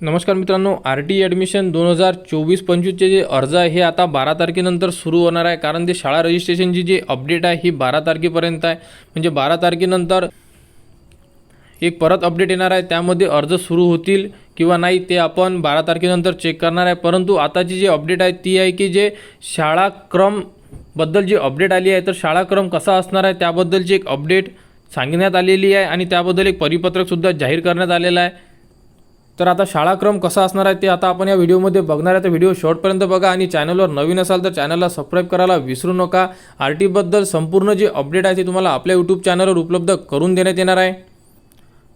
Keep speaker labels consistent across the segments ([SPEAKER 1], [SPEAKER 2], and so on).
[SPEAKER 1] नमस्कार मित्रांनो R T admission दोन हजार चोवीस पंचवीसचे जे अर्ज आहे हे आता बारा तारखेनंतर सुरू होणार आहे. कारण ते शाळा रजिस्ट्रेशनची जी अपडेट आहे ही बारा तारखेपर्यंत आहे. म्हणजे बारा तारखेनंतर एक परत अपडेट येणार आहे. त्यामध्ये अर्ज सुरू होतील किंवा नाही ते आपण बारा तारखेनंतर चेक करणार आहे. परंतु आताची जी अपडेट आहे ती आहे की जे शाळा क्रम जी अपडेट आली आहे तर शाळा क्रम कसा असणार आहे त्याबद्दलची एक अपडेट सांगण्यात आलेली आहे आणि त्याबद्दल एक परिपत्रकसुद्धा जाहीर करण्यात आलेलं आहे. तर आता शाळाक्रम कसा असणार आहे ते आता आपण या व्हिडिओमध्ये बघणार आहे. तर व्हिडिओ शॉर्टपर्यंत बघा आणि चॅनलवर नवीन असाल तर चॅनलला सबस्क्राईब करायला विसरू नका. आर टीबद्दल संपूर्ण जे अपडेट आहे ते तुम्हाला आपल्या यूट्यूब चॅनलवर उपलब्ध करून देण्यात येणार आहे.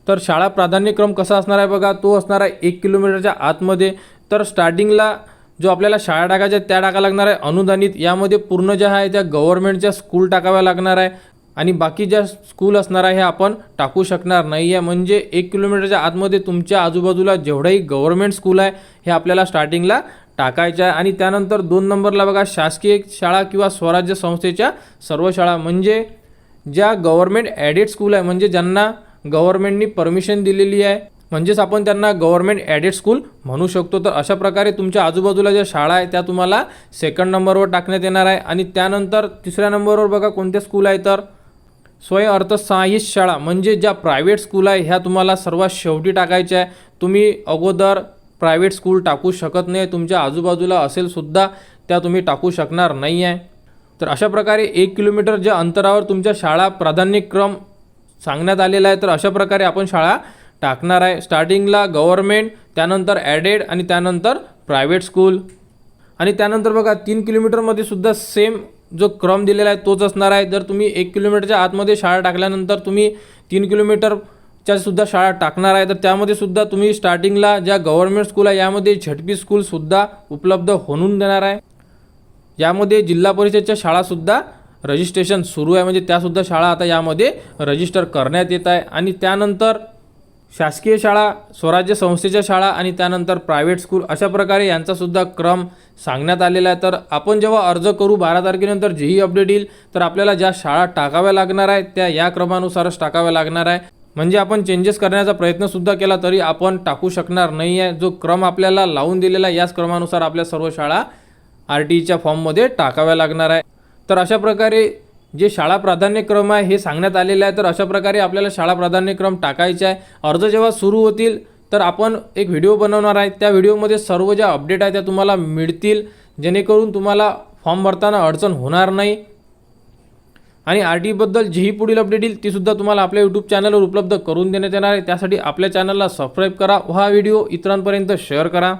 [SPEAKER 1] तर शाळा प्राधान्यक्रम कसा असणार आहे बघा तो असणार आहे एक किलोमीटरच्या आतमध्ये. तर स्टार्टिंगला जो आपल्याला शाळा टाकायच्या त्या टाका लागणार आहे अनुदानित. यामध्ये पूर्ण ज्या आहे त्या गव्हर्नमेंटच्या स्कूल टाकाव्या लागणार आहे. आणि बाकी ज्या स्कूल असणार आहे हे आपण टाकू शकणार नाही आहे म्हणजे एक किलोमीटरच्या आतमध्ये तुमच्या आजूबाजूला जेवढंही गव्हर्मेंट स्कूल आहे हे आपल्याला स्टार्टिंगला टाकायचं आहे. आणि त्यानंतर दोन नंबरला बघा शासकीय शाळा किंवा स्वराज्य संस्थेच्या सर्व शाळा. म्हणजे ज्या गव्हर्मेंट ॲडेड स्कूल आहे म्हणजे ज्यांना गव्हर्मेंटनी परमिशन दिलेली आहे म्हणजेच आपण त्यांना गव्हर्मेंट ॲडेड स्कूल म्हणू शकतो. तर अशा प्रकारे तुमच्या आजूबाजूला ज्या शाळा आहे त्या तुम्हाला सेकंड नंबरवर टाकण्यात येणार आहे. आणि त्यानंतर तिसऱ्या नंबरवर बघा कोणते स्कूल आहे तर? स्वयं अर्थसहाय्यित शाळा म्हणजे ज्या प्रायव्हेट स्कूल आहे ह्या तुम्हाला सर्वात शेवटी टाकायच्या आहे. तुम्ही अगोदर प्रायव्हेट स्कूल टाकू शकत नाही तुमच्या आजूबाजूला असेलसुद्धा त्या तुम्ही टाकू शकणार नाही आहे. तर अशा प्रकारे एक किलोमीटर ज्या अंतरावर तुमच्या शाळा प्राधान्यक्रम सांगण्यात आलेला आहे तर अशा प्रकारे आपण शाळा टाकणार आहे. स्टार्टिंगला गव्हर्मेंट त्यानंतर ॲडेड आणि त्यानंतर प्रायव्हेट स्कूल आणि त्यानंतर बघा तीन किलोमीटरमध्ये सुद्धा सेम जो क्रम दिलेला आहे तोच असणार आहे. जर तुम्ही एक किलोमीटरच्या आतमध्ये शाळा टाकल्यानंतर तुम्ही तीन किलोमीटरच्या सुद्धा शाळा टाकणार आहे तर त्यामध्ये सुद्धा तुम्ही स्टार्टिंगला ज्या गव्हर्नमेंट स्कूल आहे यामध्ये झटपी स्कूलसुद्धा उपलब्ध होऊन देणार आहे. यामध्ये जिल्हा परिषदच्या शाळासुद्धा रजिस्ट्रेशन सुरू आहे. म्हणजे त्यासुद्धा शाळा आता यामध्ये रजिस्टर करण्यात येत आहे. आणि त्यानंतर शासकीय शाळा स्वराज्य संस्थेच्या शाळा आणि त्यानंतर प्रायव्हेट स्कूल अशा प्रकारे यांचासुद्धा क्रम सांगण्यात आलेला आहे. तर आपण जेव्हा अर्ज करू बारा तारखेनंतर जेही अपडेट येईल तर आपल्याला ज्या शाळा टाकाव्या लागणार आहेत त्या या क्रमानुसारच टाकाव्या लागणार आहे. म्हणजे आपण चेंजेस करण्याचा प्रयत्नसुद्धा केला तरी आपण टाकू शकणार नाही आहे जो क्रम आपल्याला लावून दिलेला आहे याच क्रमानुसार आपल्या सर्व शाळा आर टी ईच्या फॉर्ममध्ये टाकाव्या लागणार आहे. तर अशा प्रकारे जे शाळा प्राधान्यक्रम आहे हे सांगण्यात आलेलं आहे तर अशा प्रकारे आपल्याला शाळा प्राधान्यक्रम टाकायचे आहे. अर्ज जेव्हा सुरू होतील तर आपण एक व्हिडिओ बनवणार आहे. त्या व्हिडिओमध्ये सर्व ज्या अपडेट आहे त्या तुम्हाला मिळतील. जेणेकरून तुम्हाला फॉर्म भरताना अडचण होणार नाही. आणि आर टीबद्दल जीही पुढील अपडेट येईल तीसुद्धा तुम्हाला आपल्या यूट्यूब चॅनलवर उपलब्ध करून देण्यात येणार आहे. त्यासाठी आपल्या चॅनलला सबस्क्राईब करा. हा व्हिडिओ इतरांपर्यंत शेअर करा.